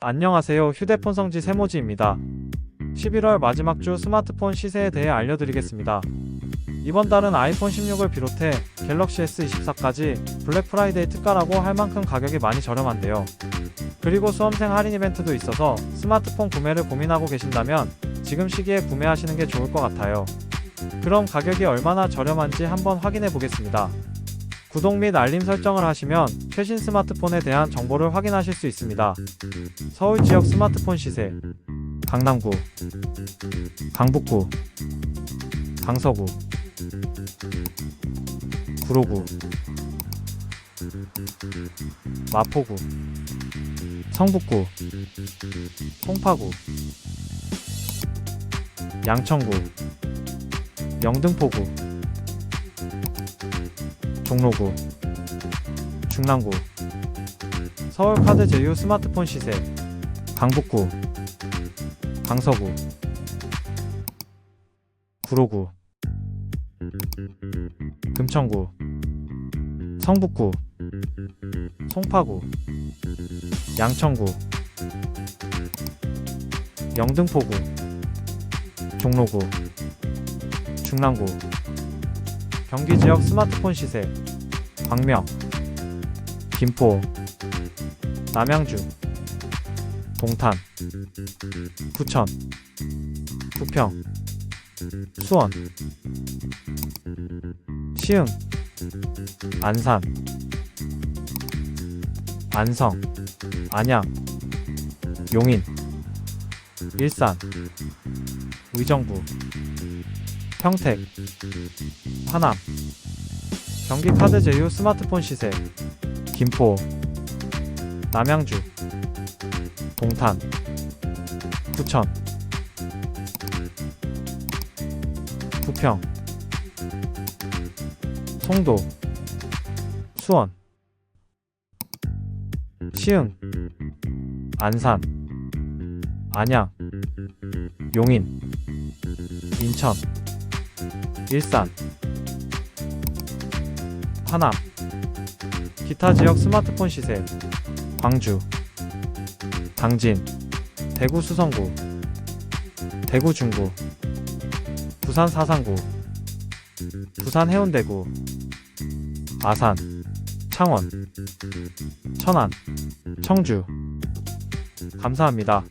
안녕하세요. 휴대폰 성지 세모지입니다. 11월 마지막 주 스마트폰 시세에 대해 알려드리겠습니다. 이번 달은 아이폰 16을 비롯해 갤럭시 S24까지 블랙 프라이데이 특가라고 할 만큼 가격이 많이 저렴한데요. 그리고 수험생 할인 이벤트도 있어서 스마트폰 구매를 고민하고 계신다면 지금 시기에 구매하시는 게 좋을 것 같아요. 그럼 가격이 얼마나 저렴한지 한번 확인해 보겠습니다. 구독 및 알림 설정을 하시면 최신 스마트폰에 대한 정보를 확인하실 수 있습니다. 서울 지역 스마트폰 시세 강남구 강북구 강서구 구로구 마포구 성북구 송파구 양천구 영등포구 종로구 중랑구 서울 카드 제휴 스마트폰 시세 강북구 강서구 구로구 금천구 성북구 송파구 양천구 영등포구 종로구 중랑구 경기 지역 스마트폰 시세. 광명 김포 남양주 동탄 부천 부평 수원 시흥 안산 안성 안양 용인 일산 의정부 평택 하남 경기 카드 제휴 스마트폰 시세 김포 남양주 동탄 부천 부평 송도 수원 시흥 안산 안양 용인 인천 일산. 하남. 기타 지역 스마트폰 시세. 광주. 당진. 대구 수성구. 대구 중구. 부산 사상구. 부산 해운대구. 아산. 창원. 천안. 청주. 감사합니다.